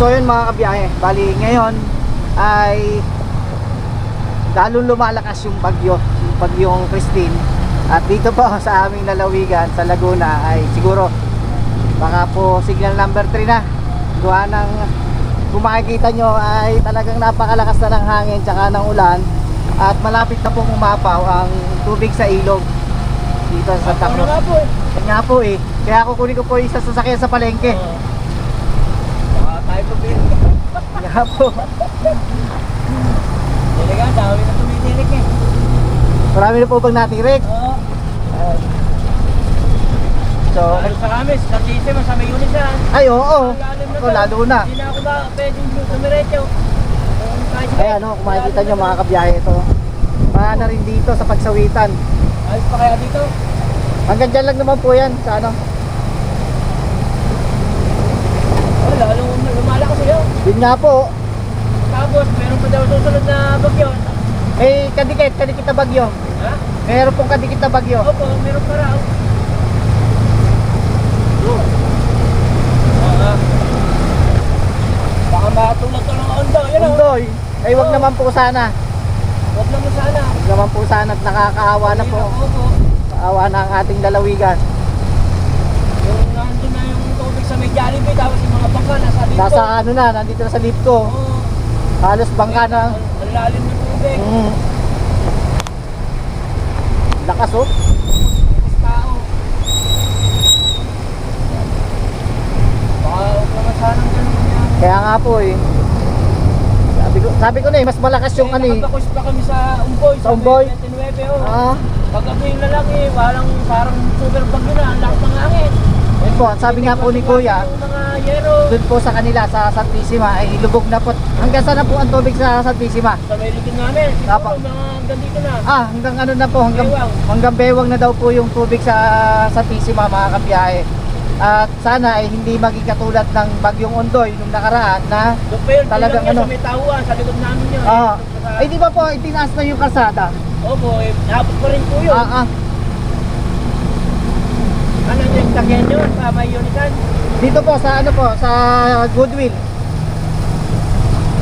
So yun mga kabiyahe, bali ngayon ay lalong lumalakas yung bagyo, yung bagyong Christine. At dito po sa aming lalawigan sa Laguna ay siguro baka po signal number 3 na. Gawa ng kung makikita nyo ay talagang napakalakas na ng hangin tsaka ng ulan at malapit na pong umapaw ang tubig sa ilog dito sa Santa Cruz. nga po eh. Nga po eh. Kaya kukunin ko po isa sasakyan sa palengke. Oo. Baka nga po. Talaga, dami na tumitilik eh. Marami na po bang natirik? Oo. So, Lalo sa kami, sa mo, sa may unisan. ay oo. Lalim Ako, to. lalo na. Hindi na ako ba pwedeng dumiretso. Kaya ano, kung makikita nyo mga kabiyahe ito. Mga na rin dito sa pagsawitan. Ayos pa kaya dito? Hanggang dyan lang naman po yan sa ano. Oh, lalo lumalakas yun. Yun nga po. Tapos, meron pa daw susunod na bagyo. Eh, kadikit, kadikit na bagyo. Ha? Meron pong kadikit na bagyo. Opo, meron pa raw. Oo. Ah. Baka matulad ka ng ondo. Yan. Undoy. Ay, wag naman po sana. Huwag naman sana. Wag naman po sana at nakakaawa na po. Opo. Kaawa na ang ating lalawigan. Yung nandun na yung tubig sa may Jollibee, tapos yung mga bangka nasa dito. Nasa ano na, nandito na sa lift ko. Oo. Halos bangka na. Ang lalim ng tubig. Mm. Lakas oh. Mas tao. Baka huwag naman sanang ganun mangyari. Kaya nga po eh. Sabi ko, sabi ko na eh, mas malakas yung ano eh. Nakabakos pa kami sa Umboy. Sa Umboy? 29, oh. Ah, Paggabi na lang eh, parang, parang super bagyo na, ang lakas ng hangin. Po, sabi nga po ni Kuya, doon po sa kanila sa Santissima ay lubog na po. Hanggang saan na po ang tubig sa Santissima? sa may likod namin, Apo. hanggang dito na. Ah, hanggang ano na po, hanggang Bewang. hanggang bewang na daw po yung tubig sa Santissima mga kabiyahe. At sana ay hindi maging katulad ng bagyong Ondoy nung nakaraan na Talagang ano? sa may tauan, sa likod namin yun. ah, Sa- ay di ba po itinaas na yung kalsada? Opo, eh, abot pa rin po yun. Ah, ah, yung takyan yun, sa may unikan? dito po sa ano po, sa Goodwill.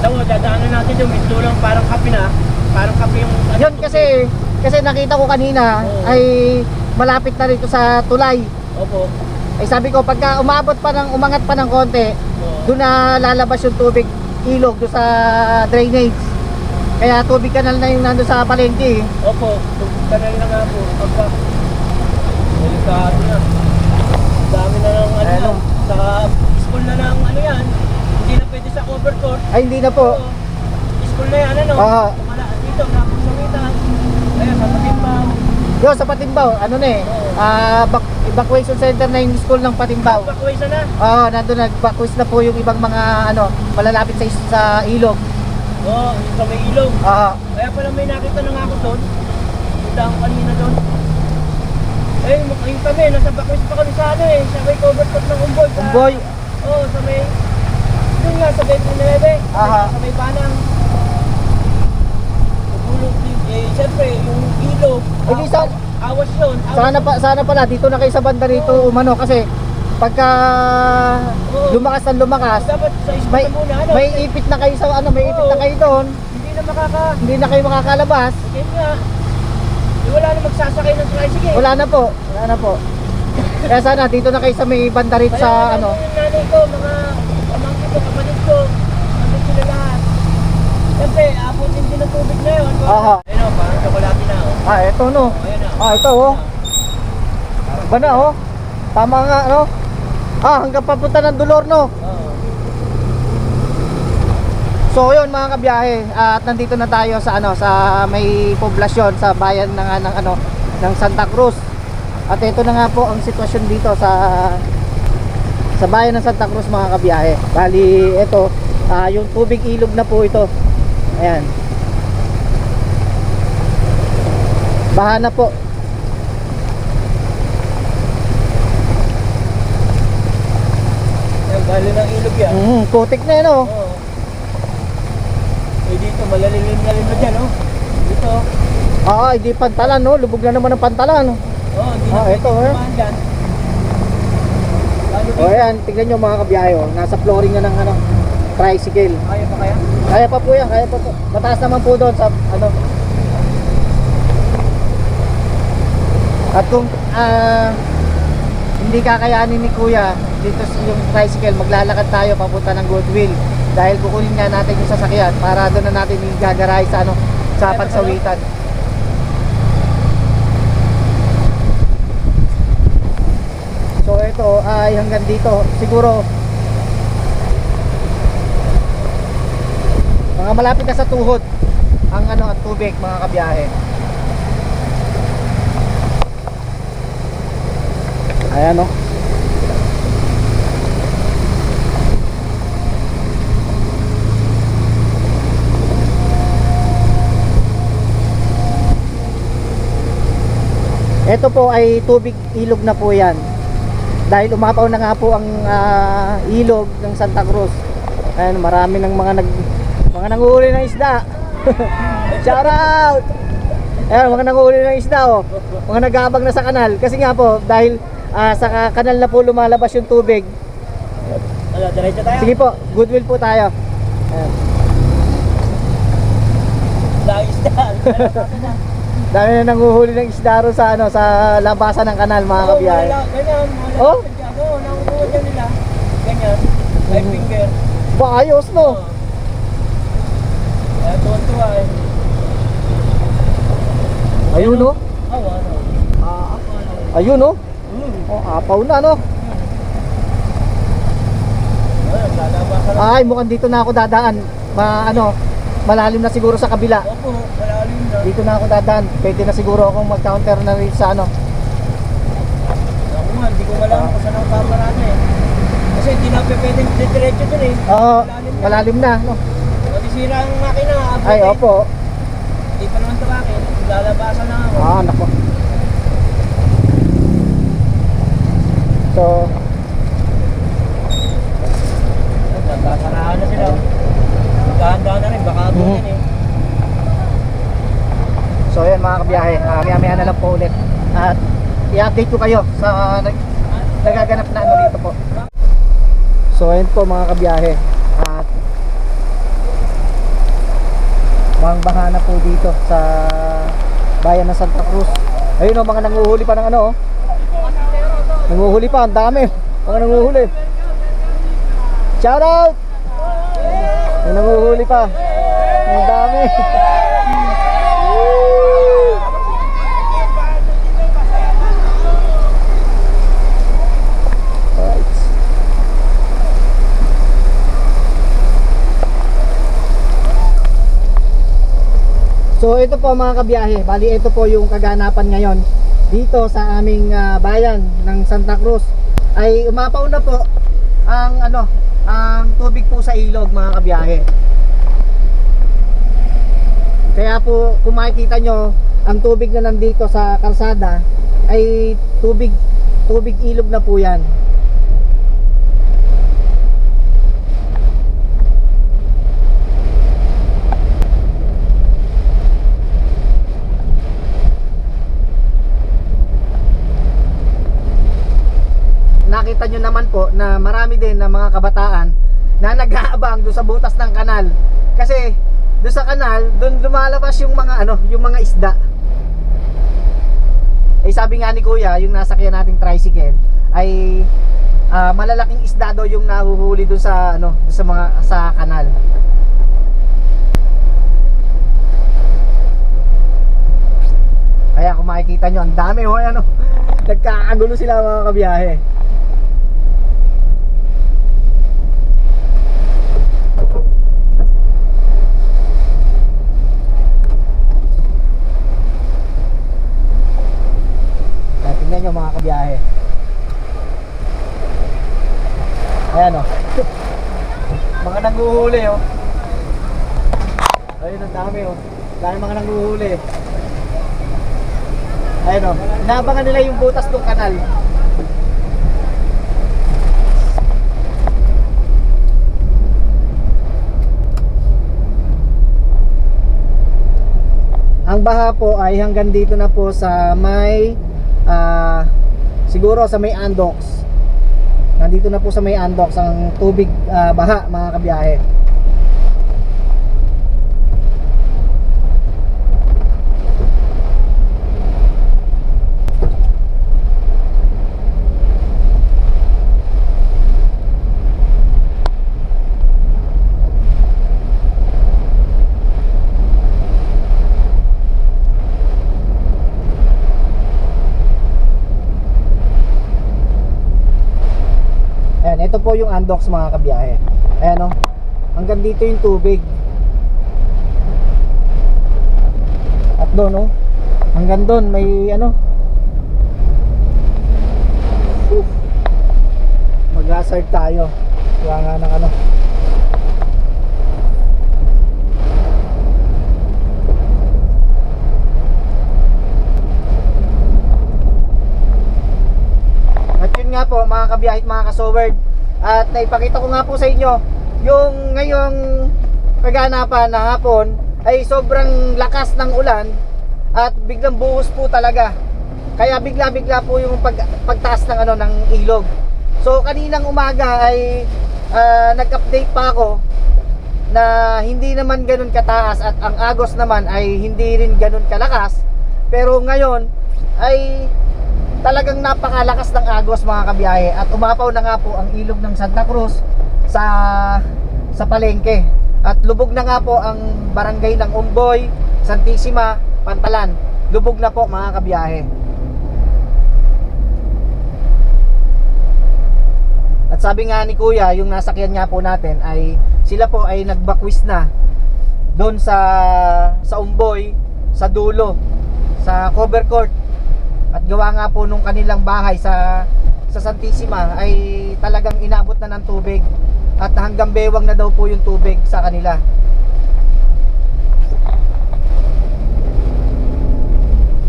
Daw, dadaanan natin yung may dulang parang kape na. Parang kape yung... Yun kasi kasi nakita ko kanina Oo. ay malapit na rito sa tulay. Opo. Ay sabi ko pagka umabot pa ng umangat pa ng konti, Oo. doon na lalabas yung tubig ilog doon sa drainage. Kaya tubig kanal na yung nando sa palengke. eh. Opo, kanal na nga po. Pagka... Delikado na. Na ng ano, Ano? sa school na ng ano yan. Hindi na pwede sa cover court. Ay hindi na po. Oo. School na yan, ano? Oo. Kumala, dito, napong sawitan. Ayan, sa Patimbaw. Yo sa Patimbaw, ano na eh, ah, evac- evacuation center na yung school ng Patimbaw. Bakway na. Oo, nandun nag-evacuate na po yung ibang mga ano, malalapit sa, is- sa ilog. Oo, sa may ilog. Oo. Kaya pala may nakita na nga ako doon. Punta ako kanina doon. Eh, yung kami, nasa bakwis pa kami sa ano eh. Sa may cover court ng Umboy. Sa, Umboy. Oo, sa may... Doon nga, sa 29. Aha. Sa may panang. Nagulog din. Eh, siyempre, yung ilog. Eh, di sa- Awas yun. Awas Sana pa sana pala dito na kayo sa banda rito umano kasi pagka lumakas ang lumakas, Dapat sa ispa may na muna. Ano? may ipit na kayo sa ano, may ipit na kayo doon, Hindi na makaka... hindi na kayo makakalabas. Kaya nga. Wala na magsasakay ng tricycle. Wala na po, wala na po. Kaya sana dito na kayo sa may banda Kaya sa ano. Yung nanay ko, mga pamangkin ko, kapatid ko, nandun sila lahat. Siyempre, abutin din ng tubig na yun. Aha. Ayun o, parang tsokolate na o. Ah, eto no. Ayun na. Ah, ito oh. Ba na oh. Tama nga ano. Ah, hanggang papunta ng Dolor no. So yun mga kabiyahe, at nandito na tayo sa ano sa may poblasyon sa bayan ng ng ano ng Santa Cruz. At ito na nga po ang sitwasyon dito sa sa bayan ng Santa Cruz mga kabiyahe. Bali ito, ah, yung tubig ilog na po ito. Ayan. Baha na po. Ayun, bali ng ilog yan. Mm, putik na yan oh. Oo. Dito, malalilim na rin na dyan o. Dito. Ah, hindi pantalan no, lubog na naman ang pantalan. Oo, hindi Ah, na ito, eh. dyan. O dito. ayan, tignan nyo mga kabiyahe oh. Nasa flooring na ng ano, tricycle. Kaya pa kaya? Kaya pa po yan, kaya pa po. Mataas naman po doon sa ano. At kung ah, hindi kakayanin ni Kuya dito yung tricycle, maglalakad tayo papunta ng Goodwill. Dahil kukunin nga natin yung sasakyan para doon na natin igagaray sa ano sa pagsawitan. So ito ay hanggang dito siguro mga malapit na sa tuhod ang ano at tubig mga kabiyahe. Ayan o. Ito po ay tubig ilog na po yan. Dahil umapaw na nga po ang ah, ilog ng Santa Cruz. Ayan, marami ng mga nag mga nanguhuli ng isda. Shout out! Ayan, mga nanguhuli ng isda oh. Mga nagabag na sa kanal. Kasi nga po, dahil ah, sa kanal na po lumalabas yung tubig. Ano? Sige po, goodwill po tayo. Ayan. Dahil. Dami na nanguhuli ng isda ro sa ano sa labasan ng kanal mga kabiyahe. Ganyan, Oh? lalaki dyan. Oo, dyan nila. Ganyan. Five Mhm. finger. Ba ayos no. Oo. Tuwan-tuwa eh. Ayun no. Oh, ano? Ah, ayun no. Hmm. Oh, apaw na no. Ay, mukhang dito na ako dadaan. Ma ano, malalim na siguro sa kabila. Opo. Dito na ako dadaan. Pwede na siguro akong mag-counter na rin sa ano. Ako nga, hindi ko malaman kung saan ang paparada eh. Kasi hindi na pwedeng diretso dun eh. Oo, Malalim na. No? Pag sira ang makina, Ay, eh. opo. Hindi pa naman tawakin. Lalabasan na ako. Ah, nako. So, Nagkakasarahan na sila. Magkahanda na rin, baka abutin eh. So yan mga kabiyahe. Uh, maya-maya na lang po ulit. At i-update ko kayo sa nag nagaganap na ano dito po. So ayun po mga kabiyahe. At mga bahana po dito sa bayan ng Santa Cruz. Ayun o, mga nanguhuli pa ng ano oh. Nanguhuli pa, ang dami. Mga nanguhuli. Shout out! May nanguhuli pa. Ang dami. Alright. Ito po mga kabiyahe, bali ito po yung kaganapan ngayon dito sa aming ah, bayan ng Santa Cruz ay umapaw na po ang ano, ang tubig po sa ilog mga kabiyahe. Kaya po kung makikita nyo ang tubig na nandito sa kalsada ay tubig tubig ilog na po yan. Nakita nyo naman po na marami din na mga kabataan na nag-aabang doon sa butas ng kanal. Kasi doon sa kanal, doon lumalabas yung mga ano, yung mga isda. Eh sabi nga ni Kuya, yung nasakyan nating tricycle ay ah, malalaking isda daw yung nahuhuli doon sa ano, doon sa mga sa kanal. Kaya kung makikita nyo, ang dami ho, ano, nagkakagulo sila mga kabiyahe. Ayan, tingnan mga kabiyahe. Ayan o. mga nanguhuli o. Ayun, ang dami o. Dami mga nanguhuli. Ayun o. Inabangan nila yung butas ng kanal. Ang baha po ay hanggang dito na po sa may ah, siguro sa may Andox. Nandito na po sa may undock ang tubig ah, baha mga kabiyahe. Ayan, ito po yung undocs mga kabiyahe. Ayan o. Hanggang dito yung tubig. At doon o. Hanggang doon may ano. Whew. Mag-hazard tayo. Wala nga ng ano. Nga po mga kabiyahit mga kasoward At naipakita ko nga po sa inyo Yung ngayong kaganapan na hapon Ay sobrang lakas ng ulan At biglang buhos po talaga. Kaya bigla-bigla po yung pag, pagtaas ng, ano, ng ilog. So kaninang umaga ay ah, Nag-update pa ako na hindi naman ganun kataas at ang agos naman ay hindi rin ganun kalakas. Pero ngayon ay talagang napakalakas ng agos mga kabiyahe. At umapaw na nga po ang ilog ng Santa Cruz sa sa palengke. At lubog na nga po ang barangay ng Umboy, Santissima, Pantalan. Lubog na po mga kabiyahe. At sabi nga ni kuya yung nasakyan nga po natin ay sila po ay nagbakwis na doon sa sa Umboy sa dulo sa cover court at gawa nga po nung kanilang bahay sa sa Santissima ay talagang inabot na ng tubig at hanggang bewang na daw po yung tubig sa kanila.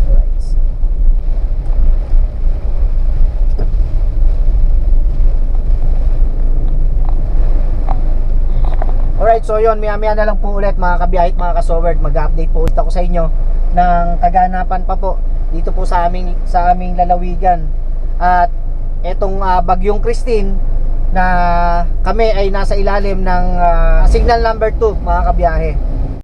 Right. Alright, so yun, maya maya na lang po ulit mga kabiyahit, mga kasoward, mag-update po ulit ako sa inyo ng kaganapan pa po dito po sa aming sa aming lalawigan. At etong ah, bagyong Christine na kami ay nasa ilalim ng ah, signal number 2 mga kabiyahe.